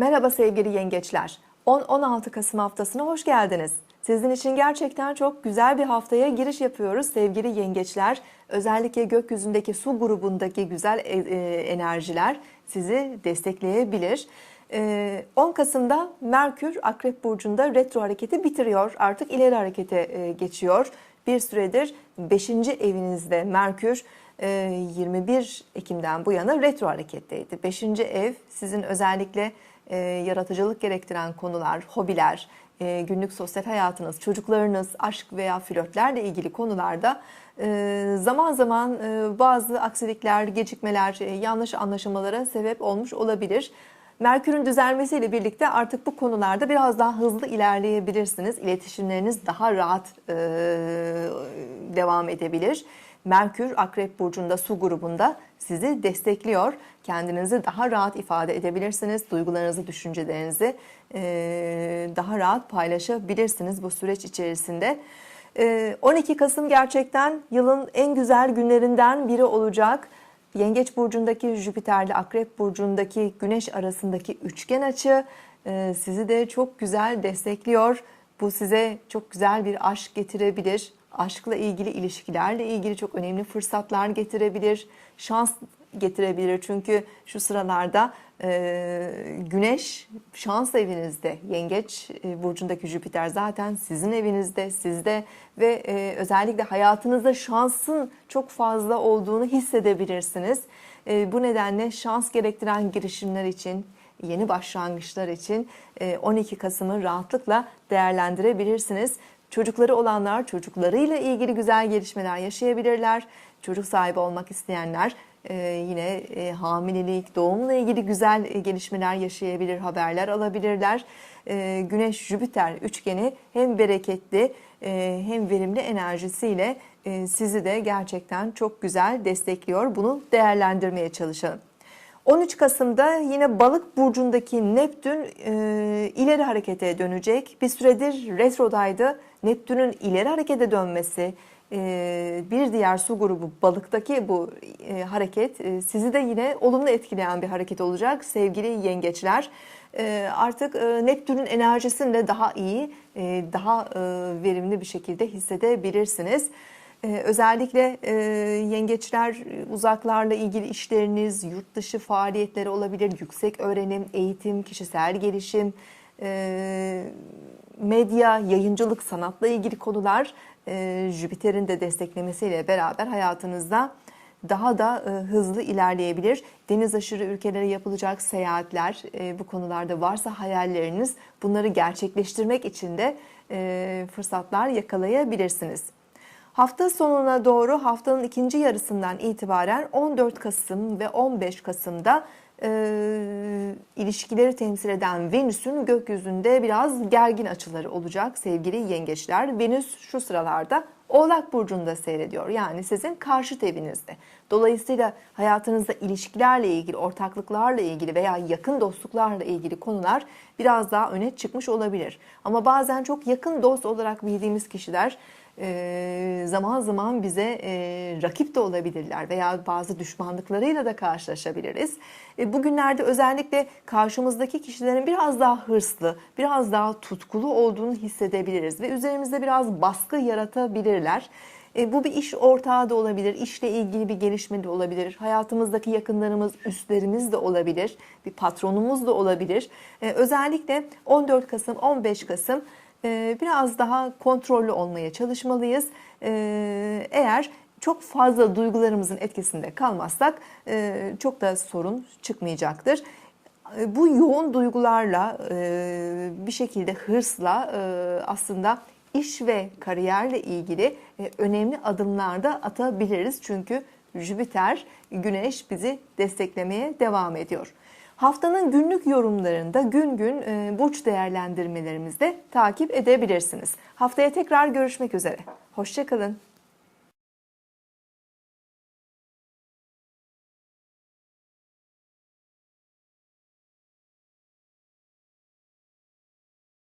Merhaba sevgili yengeçler. 10-16 Kasım haftasına hoş geldiniz. Sizin için gerçekten çok güzel bir haftaya giriş yapıyoruz sevgili yengeçler. Özellikle gökyüzündeki su grubundaki güzel e- e, enerjiler sizi destekleyebilir. E, 10 Kasım'da Merkür Akrep Burcu'nda retro hareketi bitiriyor. Artık ileri harekete e, geçiyor. Bir süredir 5. evinizde Merkür e, 21 Ekim'den bu yana retro hareketteydi. 5. ev sizin özellikle e, yaratıcılık gerektiren konular, hobiler, e, günlük sosyal hayatınız, çocuklarınız, aşk veya flörtlerle ilgili konularda e, zaman zaman bazı aksilikler, gecikmeler, yanlış anlaşılmalara sebep olmuş olabilir. Merkür'ün düzelmesiyle birlikte artık bu konularda biraz daha hızlı ilerleyebilirsiniz. İletişimleriniz daha rahat e, devam edebilir. Merkür Akrep Burcu'nda su grubunda sizi destekliyor. Kendinizi daha rahat ifade edebilirsiniz. Duygularınızı, düşüncelerinizi daha rahat paylaşabilirsiniz bu süreç içerisinde. E, 12 Kasım gerçekten yılın en güzel günlerinden biri olacak. Yengeç burcundaki Jüpiter'le Akrep burcundaki Güneş arasındaki üçgen açı sizi de çok güzel destekliyor. Bu size çok güzel bir aşk getirebilir. Aşkla ilgili, ilişkilerle ilgili çok önemli fırsatlar getirebilir. Şans getirebilir. Çünkü şu sıralarda e, Güneş şans evinizde. Yengeç e, burcundaki Jüpiter zaten sizin evinizde, sizde ve e, özellikle hayatınızda şansın çok fazla olduğunu hissedebilirsiniz. E, bu nedenle şans gerektiren girişimler için, yeni başlangıçlar için e, 12 Kasım'ı rahatlıkla değerlendirebilirsiniz. Çocukları olanlar çocuklarıyla ilgili güzel gelişmeler yaşayabilirler. Çocuk sahibi olmak isteyenler e, yine e, hamilelik, doğumla ilgili güzel e, gelişmeler yaşayabilir, haberler alabilirler. E, Güneş-Jüpiter üçgeni hem bereketli hem verimli enerjisiyle sizi de gerçekten çok güzel destekliyor. Bunu değerlendirmeye çalışalım. 13 Kasım'da yine balık burcundaki Neptün e, ileri harekete dönecek. Bir süredir retrodaydı. Neptün'ün ileri harekete dönmesi, e, bir diğer su grubu balıktaki bu e, hareket e, sizi de yine olumlu etkileyen bir hareket olacak sevgili yengeçler. Artık Neptün'ün enerjisini de daha iyi, daha verimli bir şekilde hissedebilirsiniz. Özellikle yengeçler uzaklarla ilgili işleriniz, yurt dışı faaliyetleri olabilir, yüksek öğrenim, eğitim, kişisel gelişim, medya, yayıncılık, sanatla ilgili konular e, Jüpiter'in de desteklemesiyle beraber hayatınızda daha da e, hızlı ilerleyebilir. Deniz aşırı ülkelere yapılacak seyahatler, e, bu konularda varsa hayalleriniz bunları gerçekleştirmek için de e, fırsatlar yakalayabilirsiniz. Hafta sonuna doğru haftanın ikinci yarısından itibaren 14 Kasım ve 15 Kasım'da e, ilişkileri temsil eden Venüs'ün gökyüzünde biraz gergin açıları olacak sevgili yengeçler. Venüs şu sıralarda Oğlak Burcu'nda seyrediyor. Yani sizin karşıt evinizde. Dolayısıyla hayatınızda ilişkilerle ilgili, ortaklıklarla ilgili veya yakın dostluklarla ilgili konular biraz daha öne çıkmış olabilir. Ama bazen çok yakın dost olarak bildiğimiz kişiler zaman zaman bize rakip de olabilirler veya bazı düşmanlıklarıyla da karşılaşabiliriz. E, bugünlerde özellikle karşımızdaki kişilerin biraz daha hırslı, biraz daha tutkulu olduğunu hissedebiliriz ve üzerimizde biraz baskı yaratabilirler. E, bu bir iş ortağı da olabilir, işle ilgili bir gelişme de olabilir, hayatımızdaki yakınlarımız, üstlerimiz de olabilir, bir patronumuz da olabilir. E, özellikle 14 Kasım, 15 Kasım biraz daha kontrollü olmaya çalışmalıyız. E, eğer çok fazla duygularımızın etkisinde kalmazsak e, çok da sorun çıkmayacaktır. E, Bu yoğun duygularla e, bir şekilde hırsla e, aslında iş ve kariyerle ilgili önemli adımlar da atabiliriz. Çünkü Jüpiter, Güneş bizi desteklemeye devam ediyor. Haftanın günlük yorumlarında gün gün e, burç değerlendirmelerimizde takip edebilirsiniz. Haftaya tekrar görüşmek üzere. Hoşçakalın.